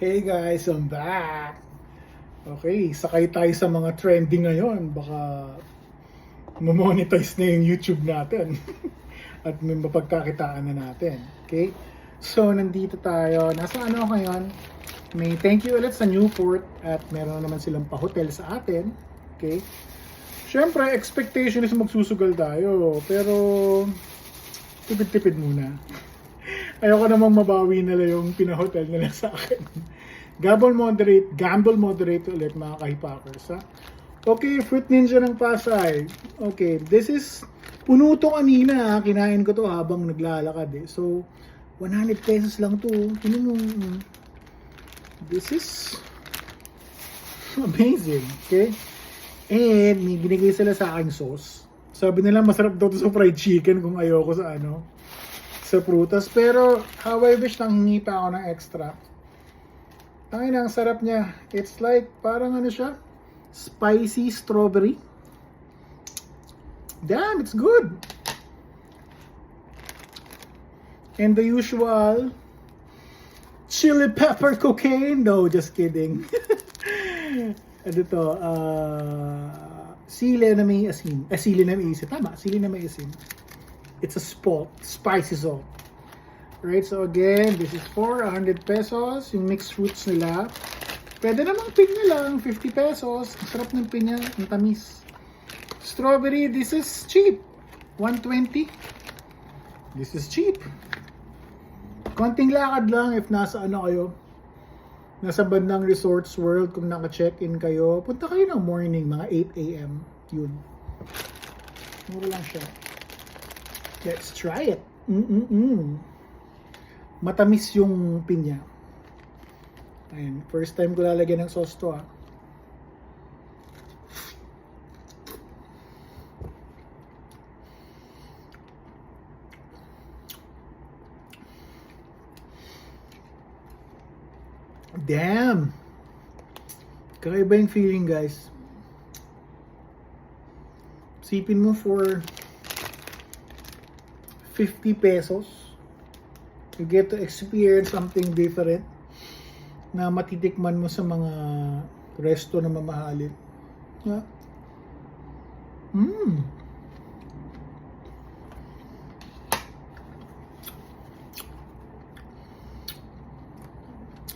Hey guys, I'm back! Okay, sakay tayo sa mga trending ngayon. Baka mamonetize na yung YouTube natin. At may mapagkakitaan na natin. Okay? So, nandito tayo. Nasa ano ngayon? May thank you ulit sa Newport at meron naman silang pa-hotel sa atin. Okay? Siyempre, expectation is magsusugal tayo. Pero, tipid-tipid muna. Ayoko namang mabawi nila yung pinahotel nila sa akin. Gamble moderate, gamble moderate ulit mga kahipakers. Ha? Okay, Fruit Ninja ng Pasay. Okay, this is puno to kanina. ha. Kinain ko to habang naglalakad eh. So, 100 pesos lang to. Mm. This is amazing. Okay? And may binigay sila sa akin sauce. Sabi nila masarap daw to sa fried chicken kung ayoko sa ano sa prutas. Pero, how I wish nang hingi pa ako ng extra. Tangin ang sarap niya. It's like, parang ano siya? Spicy strawberry. Damn, it's good. And the usual chili pepper cocaine. No, just kidding. ano to? Uh, sili na may asin. Eh, sili na may asin. Tama, sili na may asin. It's a spot, spicy salt. Right, so again, this is for 100 pesos. Yung mixed fruits nila. Pwede namang pinya lang, 50 pesos. Ang sarap ng pinya, ang tamis. Strawberry, this is cheap. 120. This is cheap. Konting lakad lang if nasa ano kayo. Nasa bandang Resorts World, kung naka-check-in kayo, punta kayo ng morning, mga 8 a.m. Yun. Mura lang siya. Let's try it. Mm-mm-mm. Matamis yung pinya. Ayan, first time ko lalagyan ng sauce to ah. Damn! Kakaiba yung feeling guys. Sipin mo for 50 pesos. You get to experience something different na matitikman mo sa mga resto na mamahalin. Yeah. Mm.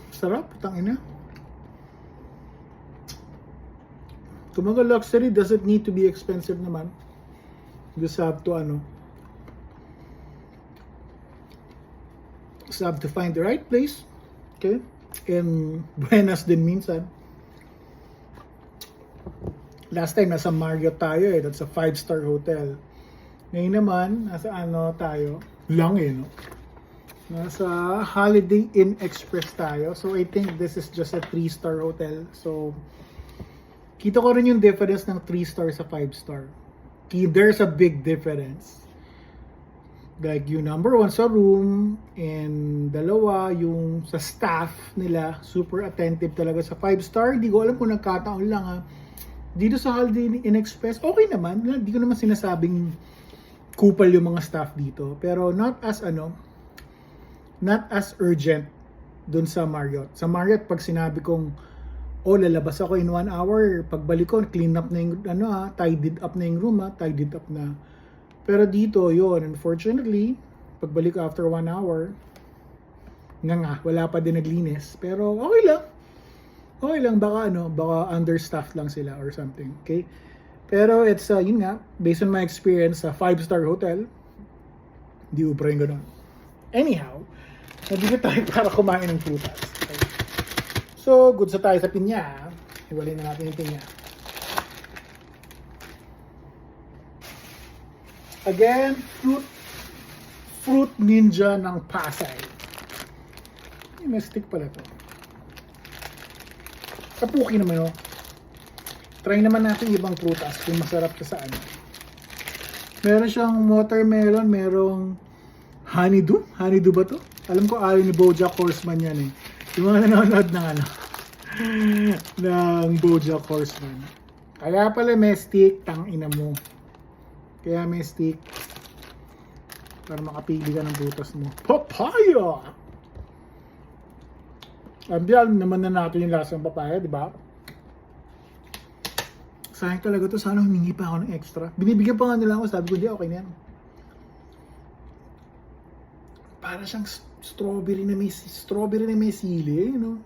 Sarap, putang ina. Kumaga luxury doesn't need to be expensive naman. You just have to ano, have to find the right place. Okay? And buenas din minsan. Last time, nasa Marriott tayo eh. That's a five-star hotel. Ngayon naman, nasa ano tayo? Lang eh, no? Nasa Holiday Inn Express tayo. So, I think this is just a three-star hotel. So, kita ko rin yung difference ng three-star sa five-star. There's a big difference like yung number one sa room and dalawa yung sa staff nila super attentive talaga sa five star. Hindi ko alam kung nagkataon lang ha dito sa Holiday Inn Express okay naman. Hindi ko naman sinasabing kupal yung mga staff dito. Pero not as ano not as urgent dun sa Marriott. Sa Marriott pag sinabi kong oh lalabas ako in one hour pagbalik ko clean up na yung ano ha tidied up na yung room ha tidied up na pero dito, yon unfortunately, pagbalik ko after one hour, nga nga, wala pa din naglinis. Pero okay lang. Okay lang, baka ano, baka understaffed lang sila or something. Okay? Pero it's, uh, yun nga, based on my experience sa five-star hotel, di upra yung ganun. Anyhow, nandito tayo para kumain ng prutas. Okay? So, good sa tayo sa pinya. Hiwalay na natin yung pinya. Again, fruit fruit ninja ng Pasay. Ay, may stick pala to. Kapuki naman oh. Try naman natin ibang prutas kung masarap to sa ano. Meron siyang watermelon, merong honeydew. Honeydew ba to? Alam ko ayaw ni Bojack Horseman yan eh. Yung mga nanonood ng ano, ng Bojack Horseman. Kaya pala may stick, tang ina mo. Kaya may stick para makapili ka ng butas mo. Papaya! Sabi alam naman na natin yung lasa ng papaya, di ba? Sayang talaga to. Sana humingi pa ako ng extra. Binibigyan pa nga nila ako. Sabi ko, di, okay na yan. Para siyang strawberry na may, strawberry na may sili, you know?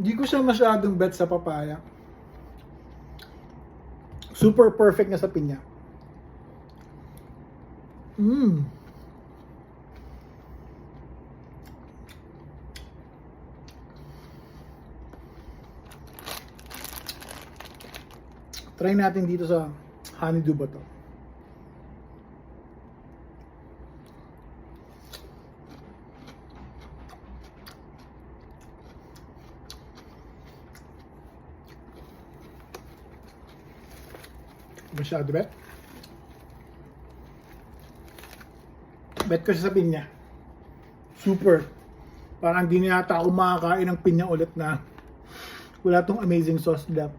Hindi ko siya masyadong bet sa papaya. Super perfect na sa pinya. Mmm. Try natin dito sa honeydew ba to. Masyado bet? Bet ko sa pinya. Super. Parang di na yata ako ng pinya ulit na wala tong amazing sauce nila.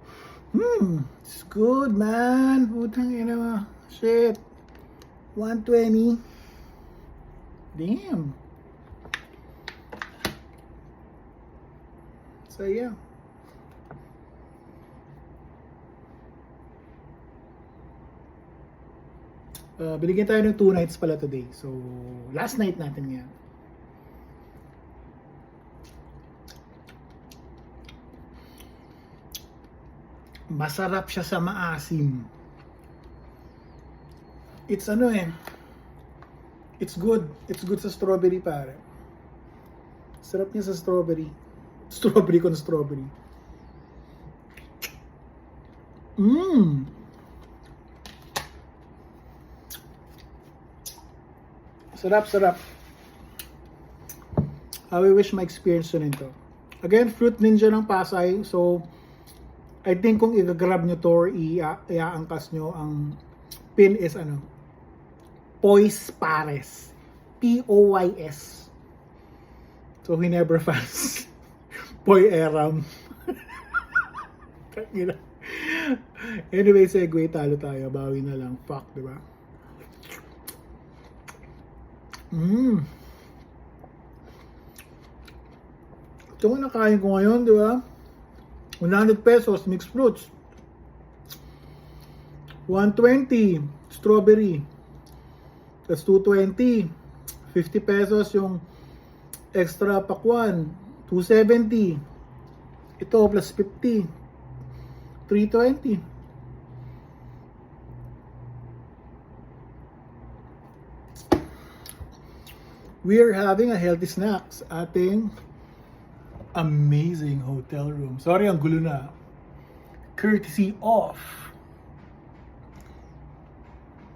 Hmm, it's good man. Putang ina mo. Shit. 120. Damn. So yeah. Uh, binigyan tayo ng two nights pala today. So, last night natin yan. Masarap siya sa maasim. It's ano eh. It's good. It's good sa strawberry pare. Sarap niya sa strawberry. Strawberry con strawberry. Mmm. Sarap, sarap. I will wish my experience yun ito. Again, Fruit Ninja ng Pasay. So, I think kung i-grab nyo to or i- i-aangkas nyo, ang pin is ano, Poise Pares. P-O-Y-S. So, Hinebra fans. Poy Eram. Anyway, segue, talo tayo. Bawi na lang. Fuck, di ba? Mmm. Ito nga nakain ko ngayon, di ba? 100 pesos, mixed fruits. 120, strawberry. That's 220. 50 pesos yung extra pakwan. 270. Ito plus 50. 320. We are having a healthy snack sa ating amazing hotel room. Sorry, ang gulo na. Courtesy of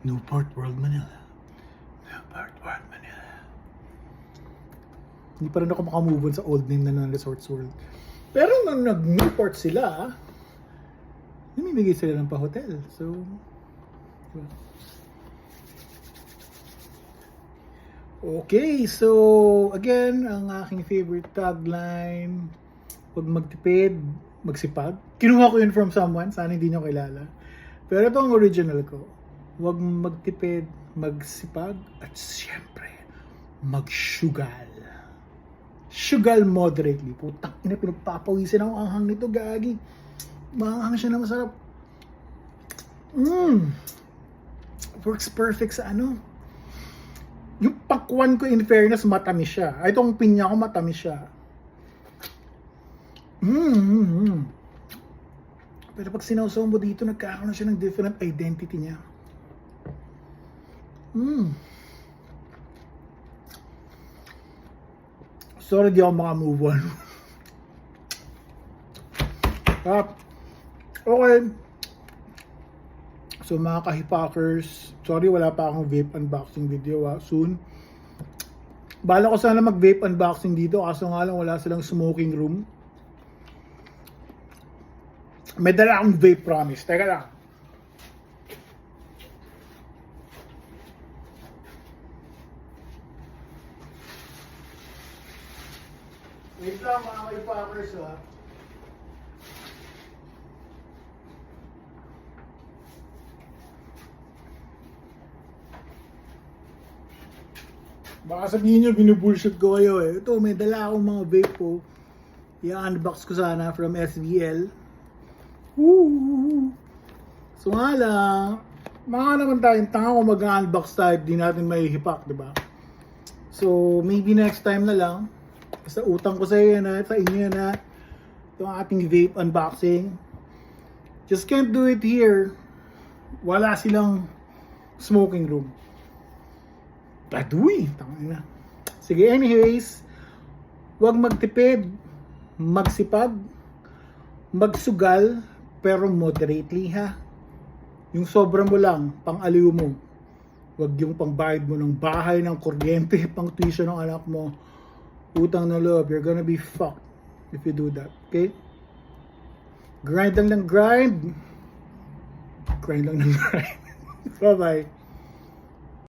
Newport World Manila. Newport World Manila. Hindi pa rin ako makamove on sa old name na ng Resorts World. Pero nung nag-Newport sila, namimigay sila ng pa-hotel. So, diba? Okay, so again, ang aking favorite tagline, huwag magtipid, magsipag. Kinuha ko yun from someone, sana hindi nyo kilala. Pero ito ang original ko. Huwag magtipid, magsipag, at siyempre, magsugal. Sugal moderately. Putang ina, pinagpapawisin ako ang hang nito, gagi. Maanghang siya na masarap. Mmm. Works perfect sa ano, yung pakwan ko in fairness matamis siya. Itong pinya ko matamis siya. Mm, mm, mm. Pero pag sinawsaw mo dito, nagkakaroon siya ng different identity niya. Mm. Sorry, di ako makamove on. Tap. Okay. So mga kahipakers, sorry wala pa akong vape unboxing video ah, soon. Bala ko sana mag vape unboxing dito kaso nga lang wala silang smoking room. May dala akong vape promise. Teka lang. Wait lang mga kahipakers ah. Baka sabihin nyo, binubullshit ko kayo eh. Ito, may dala akong mga vape po. I-unbox ko sana from SVL. Woo! So nga lang, mga naman tayong tanga kung mag-unbox tayo, di natin may hipak, di ba? So, maybe next time na lang. Sa utang ko sa iyo na, sa inyo na, itong ating vape unboxing. Just can't do it here. Wala silang smoking room. Baduy! Sige, anyways, huwag magtipid, magsipag, magsugal, pero moderately ha. Yung sobra mo lang, pang aliw mo. Huwag yung pangbayad mo ng bahay, ng kuryente, pang tuition ng anak mo. Utang na loob, you're gonna be fucked if you do that. Okay? Grind lang ng grind. Grind lang ng grind. Bye-bye.